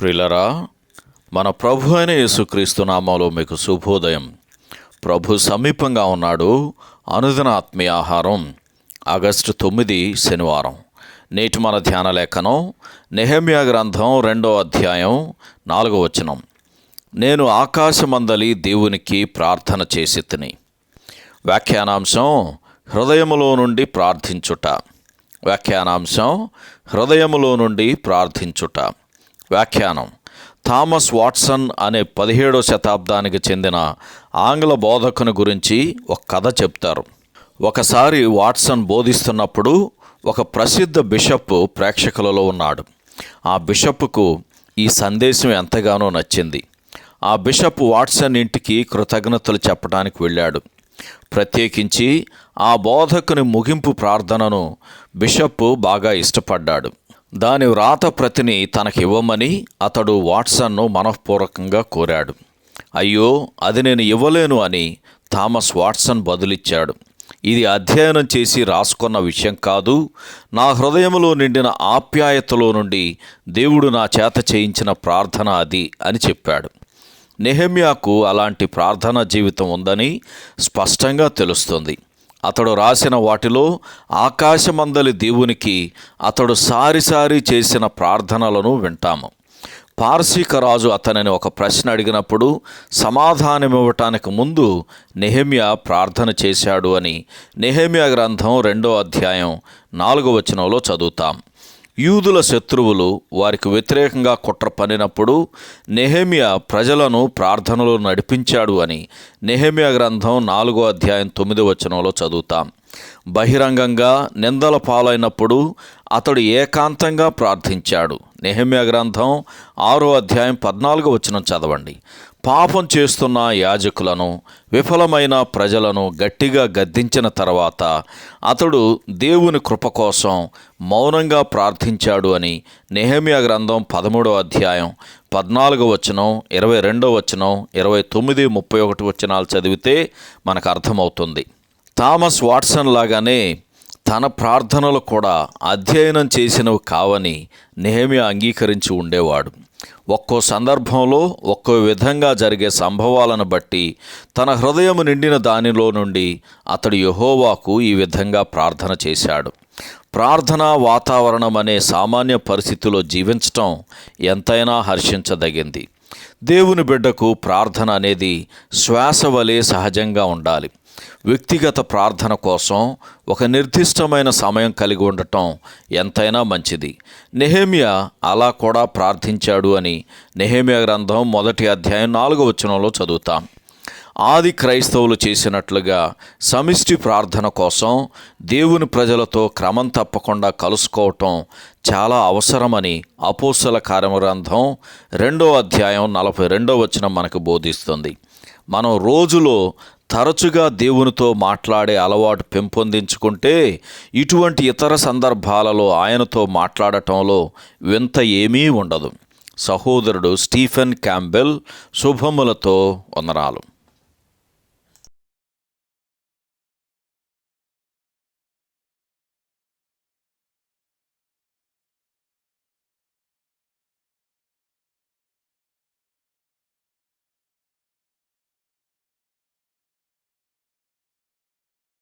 ప్రిలరా మన ప్రభు అయిన యేసుక్రీస్తు నామంలో మీకు శుభోదయం. ప్రభు సమీపంగా ఉన్నాడు అనుదిన ఆత్మీయ ఆహారం ఆగస్టు తొమ్మిది శనివారం. నేటి మన ధ్యాన లేఖనం నెహమ్యా గ్రంథం రెండో అధ్యాయం నాలుగో వచనం. నేను ఆకాశమందలి దేవునికి ప్రార్థన చేసి తిని. వ్యాఖ్యానాంశం హృదయములో నుండి ప్రార్థించుట. వ్యాఖ్యానాంశం హృదయములో నుండి ప్రార్థించుట. వ్యాఖ్యానం. థామస్ వాట్సన్ అనే పదిహేడో శతాబ్దానికి చెందిన ఆంగ్ల బోధకుని గురించి ఒక కథ చెప్తారు. ఒకసారి వాట్సన్ బోధిస్తున్నప్పుడు ఒక ప్రసిద్ధ బిషప్ ప్రేక్షకులలో ఉన్నాడు. ఆ బిషప్కు ఈ సందేశం ఎంతగానో నచ్చింది. ఆ బిషప్ వాట్సన్ ఇంటికి కృతజ్ఞతలు చెప్పడానికి వెళ్ళాడు. ప్రత్యేకించి ఆ బోధకుని ముగింపు ప్రార్థనను బిషప్ బాగా ఇష్టపడ్డాడు. దాని వ్రాత ప్రతిని తనకివ్వమని అతడు వాట్సన్ను మనఃపూర్వకంగా కోరాడు. అయ్యో అది నేను ఇవ్వలేను అని థామస్ వాట్సన్ బదులిచ్చాడు. ఇది అధ్యయనం చేసి రాసుకున్న విషయం కాదు. నా హృదయంలో నిండిన ఆప్యాయతలో నుండి దేవుడు నా చేత చేయించిన ప్రార్థన అది అని చెప్పాడు. నెహమ్యాకు అలాంటి ప్రార్థనా జీవితం ఉందని స్పష్టంగా తెలుస్తుంది. అతడు రాసిన వాటిలో ఆకాశమందలి దేవునికి అతడు సారిసారి చేసిన ప్రార్థనలను వింటాము. పార్శీక రాజు అతనిని ఒక ప్రశ్న అడిగినప్పుడు సమాధానమివ్వటానికి ముందు నెహమ్యా ప్రార్థన చేశాడు అని నెహమ్యా గ్రంథం రెండో అధ్యాయం నాలుగో వచనంలో చదువుతాం. యూదుల శత్రువులు వారికి వ్యతిరేకంగా కుట్ర పనినప్పుడు నెహమియా ప్రజలను ప్రార్థనలో నడిపించాడు అని నెహమియా గ్రంథం నాలుగో అధ్యాయం తొమ్మిది వచనంలో చదువుతాం. బహిరంగంగా నిందల పాలైనప్పుడు అతడు ఏకాంతంగా ప్రార్థించాడు. నెహమ్యా గ్రంథం ఆరో అధ్యాయం పద్నాలుగో వచనం చదవండి. పాపం చేస్తున్న యాజకులను విఫలమైన ప్రజలను గట్టిగా గద్దించిన తర్వాత అతడు దేవుని కృప కోసం మౌనంగా ప్రార్థించాడు అని నెహమియా గ్రంథం పదమూడో అధ్యాయం పద్నాలుగో వచనం ఇరవై రెండో వచనం ఇరవై తొమ్మిది ముప్పై ఒకటి వచనాలు చదివితే మనకు అర్థమవుతుంది. థామస్ వాట్సన్ లాగానే తన ప్రార్థనలు కూడా అధ్యయనం చేసినవి కావని నెహమియా అంగీకరించి ఉండేవాడు. ఒక్కో సందర్భంలో ఒక్కో విధంగా జరిగే సంభవాలను బట్టి తన హృదయం నిండిన దానిలో నుండి అతడు యహోవాకు ఈ విధంగా ప్రార్థన చేశాడు. ప్రార్థనా వాతావరణం అనే సామాన్య పరిస్థితిలో జీవించటం ఎంతైనా హర్షించదగింది. దేవుని బిడ్డకు ప్రార్థన అనేది శ్వాస వలె సహజంగా ఉండాలి. వ్యక్తిగత ప్రార్థన కోసం ఒక నిర్దిష్టమైన సమయం కలిగి ఉండటం ఎంతైనా మంచిది. నెహేమియా అలా కూడా ప్రార్థించాడు అని నెహేమియా గ్రంథం మొదటి అధ్యాయం నాలుగవ వచనంలో చదువుతాం. ఆది క్రైస్తవులు చేసినట్లుగా సమిష్టి ప్రార్థన కోసం దేవుని ప్రజలతో క్రమం తప్పకుండా కలుసుకోవటం చాలా అవసరమని అపోసల కార్యగ్రంథం రెండో అధ్యాయం నలభై రెండో వచనం మనకు బోధిస్తుంది. మనం రోజులో తరచుగా దేవునితో మాట్లాడే అలవాటు పెంపొందించుకుంటే ఇటువంటి ఇతర సందర్భాలలో ఆయనతో మాట్లాడటంలో వింత ఏమీ ఉండదు. సహోదరుడు స్టీఫెన్ క్యాంబెల్ శుభములతో వందనాలు.